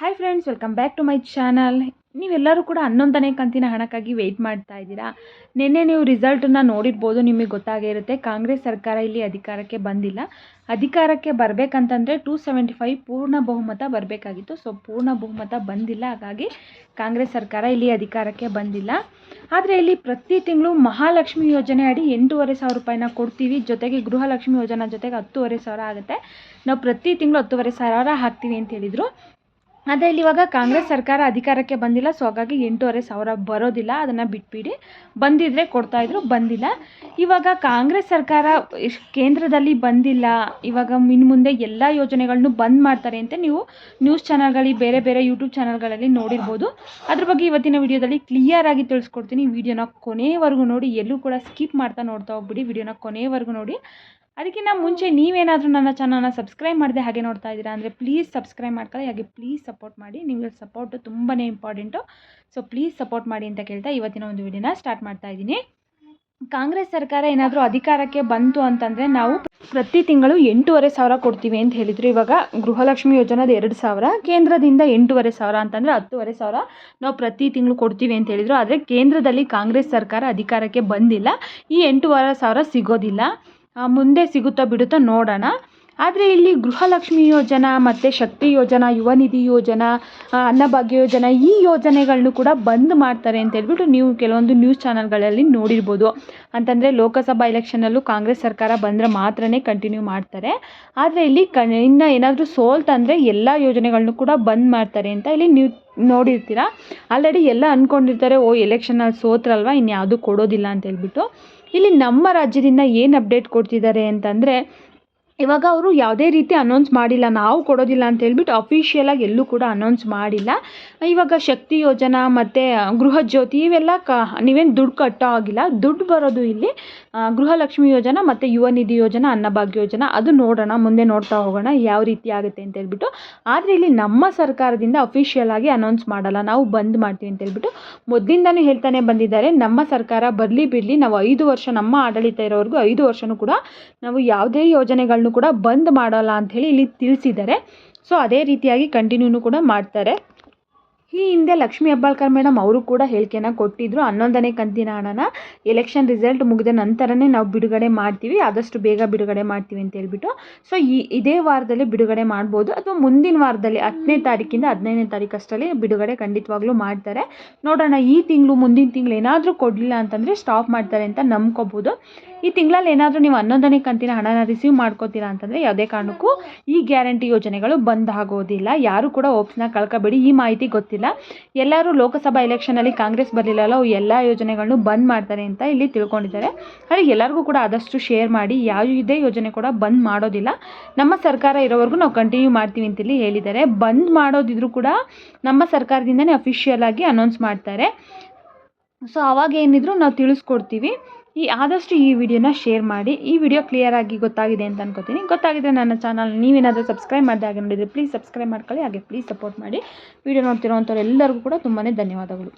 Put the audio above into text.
Hi friends welcome back to my channel ನೀವೆಲ್ಲರೂ ಕೂಡ ಹನ್ನೊಂದನೇ ಕಂತಿನ ಹಣಕ್ಕಾಗಿ ವೆಯ್ಟ್ ಮಾಡ್ತಾ ಇದ್ದೀರಾ? ನಿನ್ನೆ ನೀವು ರಿಸಲ್ಟನ್ನ ನೋಡಿರ್ಬೋದು, ನಿಮಗೆ ಗೊತ್ತಾಗೇ ಇರುತ್ತೆ. ಕಾಂಗ್ರೆಸ್ ಸರ್ಕಾರ ಇಲ್ಲಿ ಅಧಿಕಾರಕ್ಕೆ ಬಂದಿಲ್ಲ. ಅಧಿಕಾರಕ್ಕೆ ಬರಬೇಕಂತಂದರೆ ಟೂ ಸೆವೆಂಟಿ ಫೈವ್ ಪೂರ್ಣ ಬಹುಮತ ಬರಬೇಕಾಗಿತ್ತು. ಸೊ ಪೂರ್ಣ ಬಹುಮತ ಬಂದಿಲ್ಲ. ಹಾಗಾಗಿ ಕಾಂಗ್ರೆಸ್ ಸರ್ಕಾರ ಇಲ್ಲಿ ಅಧಿಕಾರಕ್ಕೆ ಬಂದಿಲ್ಲ. ಆದರೆ ಇಲ್ಲಿ ಪ್ರತಿ ತಿಂಗಳು ಮಹಾಲಕ್ಷ್ಮಿ ಯೋಜನೆ ಅಡಿ ಎಂಟೂವರೆ ಸಾವಿರ ರೂಪಾಯಿನ ಕೊಡ್ತೀವಿ. ಜೊತೆಗೆ ಗೃಹಲಕ್ಷ್ಮಿ ಯೋಜನಾ ಜೊತೆಗೆ ಹತ್ತುವರೆ ಸಾವಿರ ಆಗುತ್ತೆ. ನಾವು ಪ್ರತಿ ತಿಂಗಳು ಹತ್ತುವರೆ ಸಾವಿರ ಹಾಕ್ತೀವಿ ಅಂತ ಹೇಳಿದರು. ಆದರೆ ಇಲ್ಲಿ ಇವಾಗ ಕಾಂಗ್ರೆಸ್ ಸರ್ಕಾರ ಅಧಿಕಾರಕ್ಕೆ ಬಂದಿಲ್ಲ ಸೊ ಹಾಗಾಗಿ ಎಂಟೂವರೆ ಸಾವಿರ ಬರೋದಿಲ್ಲ, ಅದನ್ನು ಬಿಟ್ಬಿಡಿ. ಬಂದಿದ್ದರೆ ಕೊಡ್ತಾಯಿದ್ರು ಬಂದಿಲ್ಲ. ಇವಾಗ ಕಾಂಗ್ರೆಸ್ ಸರ್ಕಾರ ಕೇಂದ್ರದಲ್ಲಿ ಬಂದಿಲ್ಲ, ಇವಾಗ ಇನ್ನು ಮುಂದೆ ಎಲ್ಲ ಯೋಜನೆಗಳನ್ನು ಬಂದ್ ಮಾಡ್ತಾರೆ ಅಂತ ನೀವು ನ್ಯೂಸ್ ಚಾನಲ್ಗಳಲ್ಲಿ ಬೇರೆ ಬೇರೆ ಯೂಟ್ಯೂಬ್ ಚಾನಲ್ಗಳಲ್ಲಿ ನೋಡಿರ್ಬೋದು. ಅದ್ರ ಬಗ್ಗೆ ಇವತ್ತಿನ ವಿಡಿಯೋದಲ್ಲಿ ಕ್ಲಿಯರ್ ಆಗಿ ತಿಳಿಸ್ಕೊಡ್ತೀನಿ. ವಿಡಿಯೋನ ಕೊನೆಯವರೆಗೂ ನೋಡಿ, ಎಲ್ಲೂ ಕೂಡ ಸ್ಕಿಪ್ ಮಾಡ್ತಾ ನೋಡ್ತಾ ಹೋಗ್ಬಿಡಿ. ವಿಡಿಯೋನ ಕೊನೆಯವರೆಗೂ ನೋಡಿ. ಅದಕ್ಕಿಂತ ಮುಂಚೆ ನೀವೇನಾದರೂ ನನ್ನ ಚಾನಲ್ನ ಸಬ್ಸ್ಕ್ರೈಬ್ ಮಾಡಿದೆ ಹಾಗೆ ನೋಡ್ತಾ ಇದ್ದೀರಾ ಅಂದರೆ ಪ್ಲೀಸ್ ಸಬ್ಸ್ಕ್ರೈಬ್ ಮಾಡ್ಕೊಳ್ಳಿ. ಹಾಗೆ ಪ್ಲೀಸ್ ಸಪೋರ್ಟ್ ಮಾಡಿ. ನಿಮಗೆ ಸಪೋರ್ಟು ತುಂಬಾ ಇಂಪಾರ್ಟೆಂಟು ಸೊ ಪ್ಲೀಸ್ ಸಪೋರ್ಟ್ ಮಾಡಿ ಅಂತ ಕೇಳ್ತಾ ಇವತ್ತಿನ ಒಂದು ವಿಡಿಯೋನ ಸ್ಟಾರ್ಟ್ ಮಾಡ್ತಾ ಇದ್ದೀನಿ. ಕಾಂಗ್ರೆಸ್ ಸರ್ಕಾರ ಏನಾದರೂ ಅಧಿಕಾರಕ್ಕೆ ಬಂತು ಅಂತಂದರೆ ನಾವು ಪ್ರತಿ ತಿಂಗಳು ಎಂಟೂವರೆ ಸಾವಿರ ಕೊಡ್ತೀವಿ ಅಂತ ಹೇಳಿದರು. ಇವಾಗ ಗೃಹಲಕ್ಷ್ಮಿ ಯೋಜನಾದ ಎರಡು ಸಾವಿರ, ಕೇಂದ್ರದಿಂದ ಎಂಟೂವರೆ ಸಾವಿರ ಅಂತಂದರೆ ಹತ್ತುವರೆ ಸಾವಿರ ನಾವು ಪ್ರತಿ ತಿಂಗಳು ಕೊಡ್ತೀವಿ ಅಂತ ಹೇಳಿದರು. ಆದರೆ ಕೇಂದ್ರದಲ್ಲಿ ಕಾಂಗ್ರೆಸ್ ಸರ್ಕಾರ ಅಧಿಕಾರಕ್ಕೆ ಬಂದಿಲ್ಲ. ಈ ಎಂಟೂವರೆ ಸಾವಿರ ಸಿಗೋದಿಲ್ಲ. ಮುಂದೆ ಸಿಗುತ್ತಾ ಬಿಡುತ್ತಾ ನೋಡೋಣ. ಆದರೆ ಇಲ್ಲಿ ಗೃಹಲಕ್ಷ್ಮಿ ಯೋಜನಾ, ಮತ್ತು ಶಕ್ತಿ ಯೋಜನಾ, ಯುವ ನಿಧಿ ಯೋಜನಾ ಅನ್ನಭಾಗ್ಯ ಯೋಜನಾ ಈ ಯೋಜನೆಗಳನ್ನು ಕೂಡ ಬಂದ್ ಮಾಡ್ತಾರೆ ಅಂತ ಹೇಳ್ಬಿಟ್ಟು ನೀವು ಕೆಲವೊಂದು ನ್ಯೂಸ್ ಚಾನಲ್ಗಳಲ್ಲಿ ನೋಡಿರ್ಬೋದು. ಅಂತಂದರೆ ಲೋಕಸಭಾ ಎಲೆಕ್ಷನಲ್ಲೂ ಕಾಂಗ್ರೆಸ್ ಸರ್ಕಾರ ಬಂದರೆ ಮಾತ್ರನೇ ಕಂಟಿನ್ಯೂ ಮಾಡ್ತಾರೆ. ಆದರೆ ಇಲ್ಲಿ ಕ, ಇನ್ನು ಏನಾದರೂ ಸೋಲ್ತಂದರೆ ಎಲ್ಲ ಯೋಜನೆಗಳನ್ನು ಕೂಡ ಬಂದ್ ಮಾಡ್ತಾರೆ ಅಂತ ಇಲ್ಲಿ ನೀವು ನೋಡಿರ್ತೀರ. ಆಲ್ರೆಡಿ ಎಲ್ಲ ಅಂದ್ಕೊಂಡಿರ್ತಾರೆ ಓ ಎಲೆಕ್ಷನಲ್ಲಿ ಸೋತ್ರಲ್ವ, ಇನ್ಯಾವುದು ಕೊಡೋದಿಲ್ಲ ಅಂತ ಹೇಳ್ಬಿಟ್ಟು. ಇಲ್ಲಿ ನಮ್ಮ ರಾಜ್ಯದಿಂದ ಏನು ಅಪ್ಡೇಟ್ ಕೊಡ್ತಿದ್ದಾರೆ ಅಂತಂದರೆ ಇವಾಗ ಅವರು ಯಾವುದೇ ರೀತಿ ಅನೌನ್ಸ್ ಮಾಡಿಲ್ಲ, ನಾವು ಕೊಡೋದಿಲ್ಲ ಅಂತ ಹೇಳ್ಬಿಟ್ಟು ಅಫಿಷಿಯಲಾಗಿ ಎಲ್ಲೂ ಕೂಡ ಅನೌನ್ಸ್ ಮಾಡಿಲ್ಲ. ಇವಾಗ ಶಕ್ತಿ ಯೋಜನಾ ಮತ್ತು ಗೃಹಜ್ಯೋತಿ ಇವೆಲ್ಲ ಕ, ನೀವೇನು ದುಡ್ಡು ಕಟ್ಟೋ ಆಗಿಲ್ಲ ದುಡ್ಡು ಬರೋದು ಇಲ್ಲಿ ಗೃಹಲಕ್ಷ್ಮಿ ಯೋಜನಾ ಮತ್ತು ಯುವ ನಿಧಿ ಯೋಜನಾ, ಅನ್ನಭಾಗ್ಯ ಯೋಜನಾ, ಅದು ನೋಡೋಣ, ಮುಂದೆ ನೋಡ್ತಾ ಹೋಗೋಣ, ಯಾವ ರೀತಿ ಆಗುತ್ತೆ ಅಂತ ಹೇಳ್ಬಿಟ್ಟು. ಆದರೆ ಇಲ್ಲಿ ನಮ್ಮ ಸರ್ಕಾರದಿಂದ ಅಫಿಷಿಯಲ್ ಆಗಿ ಅನೌನ್ಸ್ ಮಾಡಲ್ಲ, ನಾವು ಬಂದ್ ಮಾಡ್ತೀವಿ ಅಂತ ಹೇಳ್ಬಿಟ್ಟು ಮೊದಲಿಂದನೂ ಹೇಳ್ತಾನೆ ಬಂದಿದ್ದಾರೆ. ನಮ್ಮ ಸರ್ಕಾರ ಬರಲಿ ಬಿಡಲಿ, ನಾವು ಐದು ವರ್ಷ ನಮ್ಮ ಆಡಳಿತ ಇರೋವರೆಗೂ ಐದು ವರ್ಷವೂ ಕೂಡ ನಾವು ಯಾವುದೇ ಯೋಜನೆಗಳನ್ನು ಕೂಡ ಬಂದ್ ಮಾಡೋಲ್ಲ ಅಂತ ಹೇಳಿ ಇಲ್ಲಿ ತಿಳಿಸಿದ್ದಾರೆ. ಸೊ ಅದೇ ರೀತಿಯಾಗಿ ಕಂಟಿನ್ಯೂನು ಕೂಡ ಮಾಡ್ತಾರೆ. ಈ ಹಿಂದೆ ಲಕ್ಷ್ಮಿ ಹೆಬ್ಬಾಳ್ಕರ್ ಮೇಡಮ್ ಅವರು ಕೂಡ ಹೇಳಿಕೆನ ಕೊಟ್ಟಿದ್ರು. ಹನ್ನೊಂದನೇ ಕಂತಿನ ಹಣನ ಎಲೆಕ್ಷನ್ ರಿಸಲ್ಟ್ ಮುಗಿದ ನಂತರನೇ ನಾವು ಬಿಡುಗಡೆ ಮಾಡ್ತೀವಿ. ಆದಷ್ಟು ಬೇಗ ಬಿಡುಗಡೆ ಮಾಡ್ತೀವಿ ಅಂತ ಹೇಳ್ಬಿಟ್ಟು. ಸೊ ಈ ಇದೇ ವಾರದಲ್ಲಿ ಬಿಡುಗಡೆ ಮಾಡ್ಬೋದು. ಅಥವಾ ಮುಂದಿನ ವಾರದಲ್ಲಿ ಹತ್ತನೇ ತಾರೀಕಿಂದ ಹದಿನೈದನೇ ತಾರೀಕು ಅಷ್ಟರಲ್ಲಿ ಬಿಡುಗಡೆ ಖಂಡಿತವಾಗ್ಲೂ ಮಾಡ್ತಾರೆ. ನೋಡೋಣ, ಈ ತಿಂಗಳು ಮುಂದಿನ ತಿಂಗಳು ಏನಾದರೂ ಕೊಡಲಿಲ್ಲ ಅಂತಂದರೆ ಸ್ಟಾಪ್ ಮಾಡ್ತಾರೆ ಅಂತ ನಂಬ್ಕೋಬೋದು. ಈ ತಿಂಗಳಲ್ಲಿ ಏನಾದರೂ ನೀವು ಹನ್ನೊಂದನೇ ಕಂತಿನ ಹಣನ ರಿಸೀವ್ ಮಾಡ್ಕೋತೀರಾ ಅಂತಂದರೆ ಯಾವುದೇ ಕಾರಣಕ್ಕೂ ಈ ಗ್ಯಾರಂಟಿ ಯೋಜನೆಗಳು ಬಂದ್ ಆಗೋದಿಲ್ಲ. ಯಾರು ಕೂಡ ಓಪ್ಸ್ನ ಕಳ್ಕೊಬೇಡಿ. ಈ ಮಾಹಿತಿ ಗೊತ್ತಿಲ್ಲ. ಎಲ್ಲರೂ ಲೋಕಸಭಾ ಎಲೆಕ್ಷನಲ್ಲಿ ಕಾಂಗ್ರೆಸ್ ಬರಲಿಲ್ಲಲ್ಲ ಎಲ್ಲ ಯೋಜನೆಗಳನ್ನು ಬಂದ್ ಮಾಡ್ತಾರೆ ಅಂತ ಇಲ್ಲಿ ತಿಳ್ಕೊಂಡಿದ್ದಾರೆ. ಹಾಗೆ ಎಲ್ಲರಿಗೂ ಕೂಡ ಆದಷ್ಟು ಶೇರ್ ಮಾಡಿ. ಯಾವುದೇ ಯೋಜನೆ ಕೂಡ ಬಂದ್ ಮಾಡೋದಿಲ್ಲ. ನಮ್ಮ ಸರ್ಕಾರ ಇರೋವರೆಗೂ ನಾವು ಕಂಟಿನ್ಯೂ ಮಾಡ್ತೀವಿ ಅಂತ ಇಲ್ಲಿ ಹೇಳಿದ್ದಾರೆ. ಬಂದ್ ಮಾಡೋದಿದ್ರು ಕೂಡ ನಮ್ಮ ಸರ್ಕಾರದಿಂದನೇ ಅಫಿಷಿಯಲ್ ಆಗಿ ಅನೌನ್ಸ್ ಮಾಡ್ತಾರೆ. ಸೊ, ಅವಾಗ ಏನಿದ್ರು ನಾವು ತಿಳಿಸ್ಕೊಡ್ತೀವಿ. ಈ, ಆದಷ್ಟು ಈ ವಿಡಿಯೋನ ಶೇರ್ ಮಾಡಿ. ಈ ವಿಡಿಯೋ ಕ್ಲಿಯರ್ ಆಗಿ ಗೊತ್ತಾಗಿದೆ ಅಂತ ಅನ್ಕೋತೀನಿ. ಗೊತ್ತಾಗಿದೆ ನನ್ನ ಚಾನಲ್ ನೀವೇನಾದರೂ ಸಬ್ಸ್ಕ್ರೈಬ್ ಮಾಡಿದೆ ಹಾಗೆ ನೋಡಿದರೆ ಪ್ಲೀಸ್ ಸಬ್ಸ್ಕ್ರೈಬ್ ಮಾಡ್ಕೊಳ್ಳಿ. ಹಾಗೆ ಪ್ಲೀಸ್ ಸಪೋರ್ಟ್ ಮಾಡಿ. ವಿಡಿಯೋ ನೋಡ್ತಿರೋವಂಥವ್ರು ಎಲ್ಲರಿಗೂ ಕೂಡ ತುಂಬಾ ಧನ್ಯವಾದಗಳು.